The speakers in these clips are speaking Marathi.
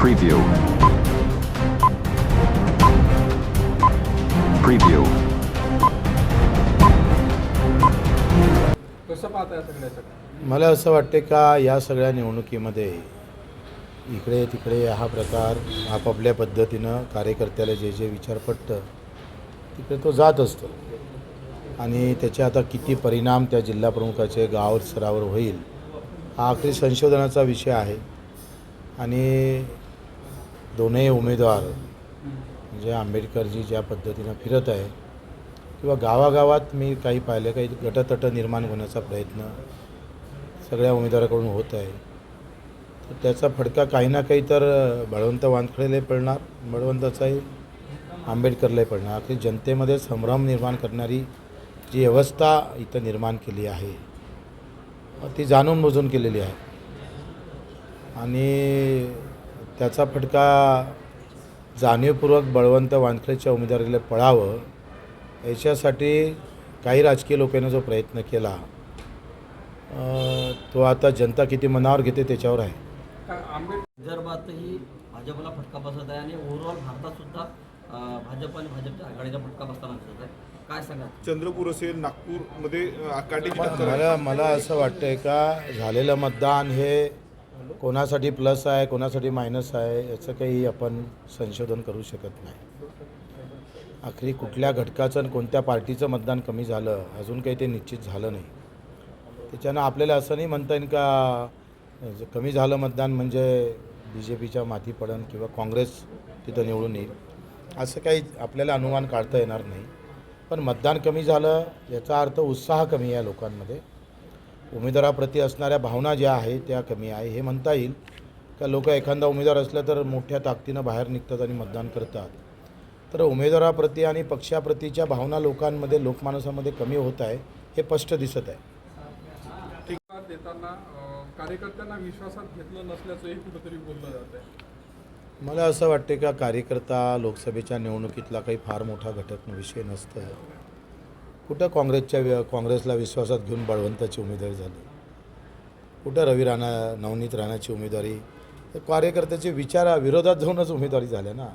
Preview. Preview. कसं पाहताय सगळ्याचं मला असं वाटते का या सगळ्या निवडणुकीमध्ये इकडे तिकडे हा प्रकार आपापल्या पद्धतीनं कार्यकर्त्याला जे जे विचार पटतं तिकडे तो जात असतो आणि त्याचे आता किती परिणाम त्या जिल्हाप्रमुखाचे गाव स्तरावर होईल हा आखरी संशोधनाचा विषय आहे आणि दोनही उमेदवार म्हणजे आंबेडकरजी ज्या पद्धतीनं फिरत आहे किंवा गावागावात मी काही पाहिलं काही गटतट निर्माण होण्याचा प्रयत्न सगळ्या उमेदवाराकडून होत आहे. तर त्याचा फडका काही ना काही तर बळवंत वानखडेलाही पडणार बळवंताचाही आंबेडकरलाही पडणार की जनतेमध्ये संभ्रम निर्माण करणारी जी व्यवस्था इथं निर्माण केली आहे ती जाणून बुजून केलेली आहे. आणि त्याचा फटका जाणीवपूर्वक बळवंत वानखडेच्या उमेदवारीला पळावं याच्यासाठी काही राजकीय लोकांनी जो प्रयत्न केला तो आता जनता किती मनावर घेते त्याच्यावर आहे. विदर्भातही भाजपला फटका बसत आहे आणि ओव्हरऑल भारतात सुद्धा भाजप आणि भाजपच्या आघाडीचा फटका बसताना दिसत आहे. काय सांगा चंद्रपूर असेल नागपूरमध्ये आहे. मला मला असं वाटतंय का झालेलं मतदान हे कोणासाठी प्लस आहे कोणासाठी मायनस आहे याचं काही आपण संशोधन करू शकत नाही. आखरी कुठल्या घटकाचं आणि कोणत्या पार्टीचं मतदान कमी झालं अजून काही ते निश्चित झालं नाही. त्याच्यानं आपल्याला असं नाही म्हणता येईल का कमी झालं मतदान म्हणजे बी जे पीच्या माती पडन किंवा काँग्रेस तिथं निवडून येईल. असं काही आपल्याला अनुमान काढता येणार नाही. पण मतदान कमी झालं याचा अर्थ उत्साह कमी आहे लोकांमध्ये. उमेदवाराप्रती असणाऱ्या भावना ज्या आहेत त्या कमी आहे. हे म्हणता येईल का? लोक एखादा उमेदवार असलं तर मोठ्या ताकदीनं बाहेर निघतात आणि मतदान करतात. तर उमेदवाराप्रती आणि पक्षाप्रतीच्या भावना लोकांमध्ये लोकमानसामध्ये कमी होत आहे हे स्पष्ट दिसत आहे. देताना कार्यकर्त्यांना विश्वासात घेतलं नसल्याचंही कुठंतरी बोललं जात आहे. मला असं वाटते का कार्यकर्ता लोकसभेच्या निवडणुकीतला काही फार मोठा घटक विषय नसतं. कुठं काँग्रेसच्या वि- काँग्रेसला विश्वासात घेऊन बळवंताची उमेदवारी झाली? कुठं रवी राणा नवनीत राणाची उमेदवारी? तर कार्यकर्त्याचे विचारा विरोधात जाऊनच उमेदवारी झाल्या ना.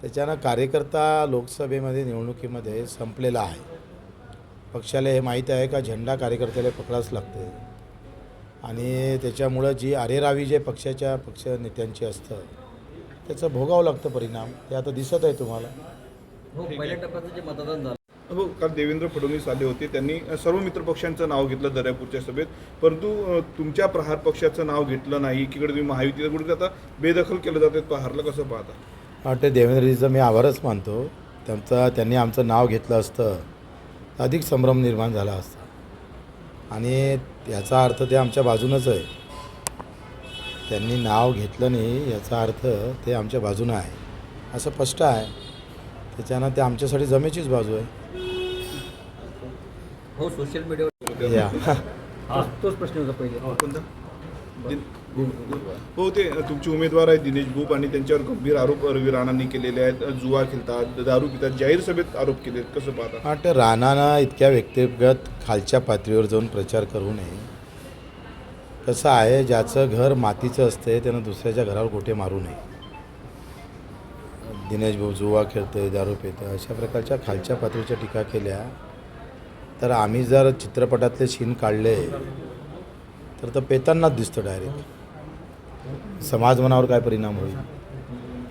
त्याच्यानं कार्यकर्ता लोकसभेमध्ये निवडणुकीमध्ये संपलेला आहे. पक्षाला हे माहीत आहे का? झेंडा कार्यकर्त्याला पकडाच लागते आणि त्याच्यामुळं जी आरेरावी जे पक्षाच्या पक्ष नेत्यांची असतं त्याचं भोगावं लागतं परिणाम. ते आता दिसत आहे तुम्हाला. हो काल देवेंद्र फडणवीस आले होते. त्यांनी सर्व मित्रपक्षांचं नाव घेतलं दर्यापूरच्या सभेत. परंतु तुमच्या प्रहार पक्षाचं नाव घेतलं नाही. एकीकडे तुम्ही महायुतीला कुठे आता बेदखल केलं जाते. प्रहारला कसं पाहता? वाटतं देवेंद्रजीचं मी आभारच मानतो. त्यांचा त्यांनी आमचं नाव घेतलं असतं. तर अधिक संभ्रम निर्माण झाला असता. आणि याचा अर्थ ते आमच्या बाजूनच आहे. त्यांनी नाव घेतलं नाही याचा अर्थ ते आमच्या बाजूनं आहे. असं स्पष्ट आहे. त्याच्यानं ते आमच्यासाठी जमेचीच बाजू आहे. हो सोशल मीडियावर या. तोच प्रश्न होता पहिले. कोणता? हो ते तुमचे उमेदवार आहेत दिनेश भूप आणि त्यांच्यावर गंभीर आरोप रवी राणांनी केलेले आहेत. जुवा खेळतात दारू पितात. जाहीर सभेत आरोप केलेत. कसं पाहता? वाटतं राणानं इतक्या व्यक्तिगत खालच्या पातळीवर जाऊन प्रचार करू नये. कसं आहे ज्याचं घर मातीचं असते त्यानं दुसऱ्याच्या घरावर गोटे मारू नये. दिनेश भाऊ जुवा खेळतोय दारू पितं अशा प्रकारच्या खालच्या पातळीच्या टीका केल्या तर आम्ही जर चित्रपटातले सीन काढले तर तर पेतांनाच दिसतं डायरेक्ट समाज मनावर काय परिणाम होईल?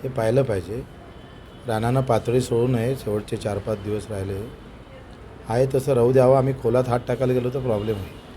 हे पाहिलं पाहिजे. रानानं पातळी सोडू नये शेवटचे चार पाच दिवस राहिले. आहे तसं राहू द्यावं. आम्ही खोलात हात टाकायला गेलो तर प्रॉब्लेम होईल.